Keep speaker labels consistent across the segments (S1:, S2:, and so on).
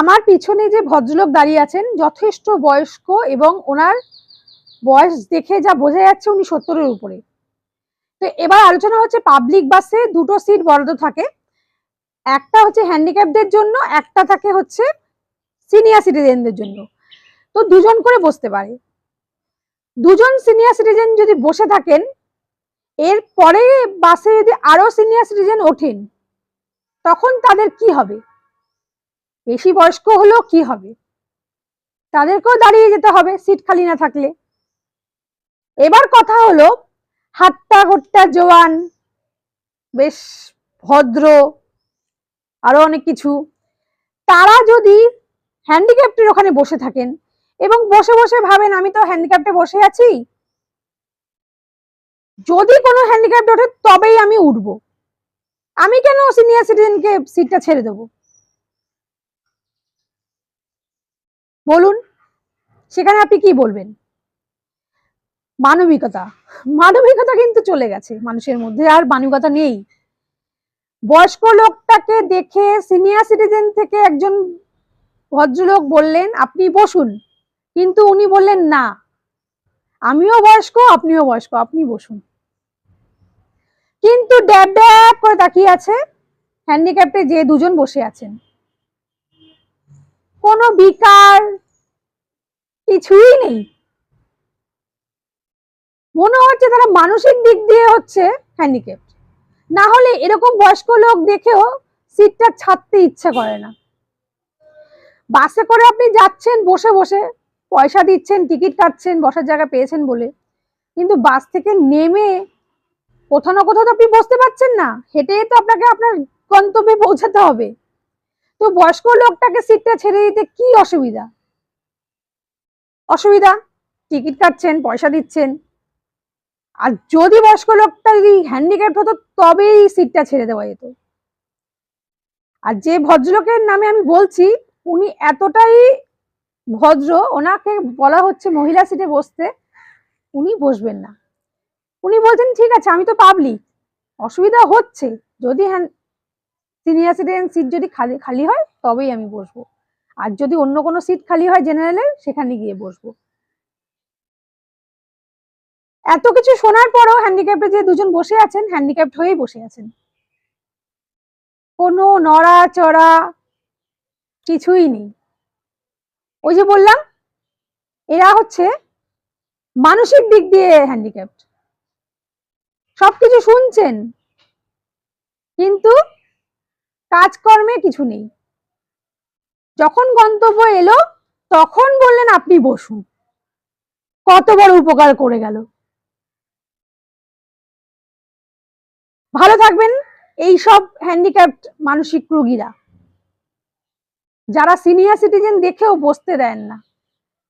S1: আমার পিছনে যে ভদ্রলোক দাঁড়িয়ে আছেন, যথেষ্ট বয়স্ক এবং ওনার বয়স দেখে যা বোঝা যাচ্ছে উনি সত্তরের উপরে। তো এবার আলোচনা হচ্ছে পাবলিক বাসে দুটো সিট বরাদ্দ থাকে। একটা হচ্ছে হ্যান্ডিক্যাপদের জন্য, একটা থাকে হচ্ছে সিনিয়র সিটিজেনদের জন্য। তো দুজন করে বসতে পারে। দুজন সিনিয়র সিটিজেন যদি বসে থাকেন, এর পরে বাসে যদি আরও সিনিয়র সিটিজেন ওঠেন, তখন তাদের কি হবে? বেশি বয়স্ক হলেও কি হবে? তাদেরকেও দাঁড়িয়ে যেতে হবে সিট খালি না থাকলে। এবার কথা হলো হাট্টা হট্টা জোয়ান, বেশ ভদ্র, আরও অনেক কিছু। তারা যদি হ্যান্ডিক্যাপ্টের ওখানে বসে থাকেন এবং বসে বসে ভাবেন, আমি তো হ্যান্ডিক্যাপ্টে বসে আছি। যদি কোনো হ্যান্ডিক্যাপ্ট ওঠে, তবেই আমি উঠবো। আমি কেন সিনিয়র সিটিজেনকে সিটটা ছেড়ে দেবো? বলুন, সেখানে আপনি কি বলবেন? মানবিকতা মানবিকতা কিন্তু চলে গেছে মানুষের মধ্যে, আর মানবিকতা নেই। বয়স্ক লোকটাকে দেখে সিনিয়র সিটিজেন থেকে একজন ভদ্রলোক বললেন, আপনি বসুন। কিন্তু উনি বললেন, না। আমিও বয়স্ক, আপনিও বয়স্ক, আপনি বসুন। কিন্তু ড্যাব ড্যাব করে তাকিয়ে আছে হ্যান্ডিক্যাপে যে দুজন বসে আছেন। কোনো বিকার কিছুই নেই। মনে হচ্ছে তারা মানসিক দিক দিয়ে হচ্ছে হ্যান্ডিক্যাপ না হলে এরকম বয়স্ক লোক দেখেও সিটটা ছাড়তে ইচ্ছা করে না। বাসে করে আপনি যাচ্ছেন, বসে বসে পয়সা দিচ্ছেন, টিকিট কাটছেন, বসার জায়গা পেয়েছেন বলে। কিন্তু বাস থেকে নেমে কোথাও না কোথাও তো আপনি বসতে পারছেন না। হেঁটে তো আপনাকে আপনার গন্তব্যে পৌঁছাতে হবে। তো বয়স্ক লোকটাকে সিটটা ছেড়ে দিতে কি অসুবিধা? অসুবিধা? টিকিট কাটছেন, পয়সা দিচ্ছেন। আর যদি বয়স্ক লোকটা যদি হ্যান্ডিক্যাপ হতো, তবেই সিটটা ছেড়ে দেওয়া যেত। আর যে ভদ্রলোকের নামে আমি বলছি, উনি এতটাই ভদ্র, ওনাকে বলা হচ্ছে মহিলা সিটে বসতে, উনি বসবেন না। উনি বলছেন, ঠিক আছে, আমি তো পাবলিক অসুবিধা হচ্ছে। যদি সিনিয়র সিটিজেন সিট যদি খালি খালি হয়, তবেই আমি বসবো। আর যদি অন্য কোনো সিট খালি হয় জেনারেলের সেখানে গিয়ে বসবো। এত কিছু শোনার পরও হ্যান্ডিক্যাপ্টে যে দুজন বসে আছেন হ্যান্ডিক্যাপ্ট হয়েই বসে আছেন। কোনো নড়াচড়া কিছুই নেই। ওই যে বললাম, এরা হচ্ছে মানসিক দিক দিয়ে হ্যান্ডিক্যাপ্ট সবকিছু শুনছেন, কিন্তু কাজকর্মে কিছু নেই। যখন গন্তব্য এলো, তখন বললেন, আপনি বসুন। কত বড় উপকার করে গেল। ভালো থাকবেন এই সব হ্যান্ডিক্যাপ্ট মানসিক রোগীরা। যারা সিনিয়র সিটিজেন দেখেও বসতে দেন না,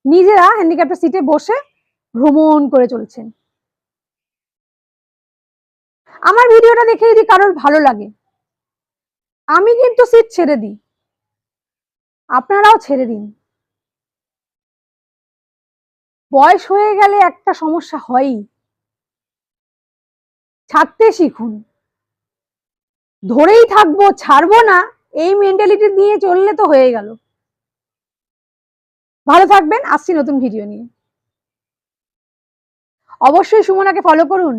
S1: নিজেরা হ্যান্ডিক্যাপ্টের সিটে বসে ভ্রমণ করে চলছেন। আমার ভিডিওটা দেখে যদি কারোর ভালো লাগে আমি কিন্তু সিট ছেড়ে দিই। আপনারাও ছেড়ে দিন। বয়স হয়ে গেলে একটা সমস্যা হয়ই। ছাড়তে শিখুন। ধরেই থাকব, ছাড়বো না, এই মেন্টালিটি নিয়ে চললে তো হয়ে গেল। ভালো থাকবেন, আসছি নতুন ভিডিও নিয়ে। অবশ্যই সুমনাকে ফলো করুন।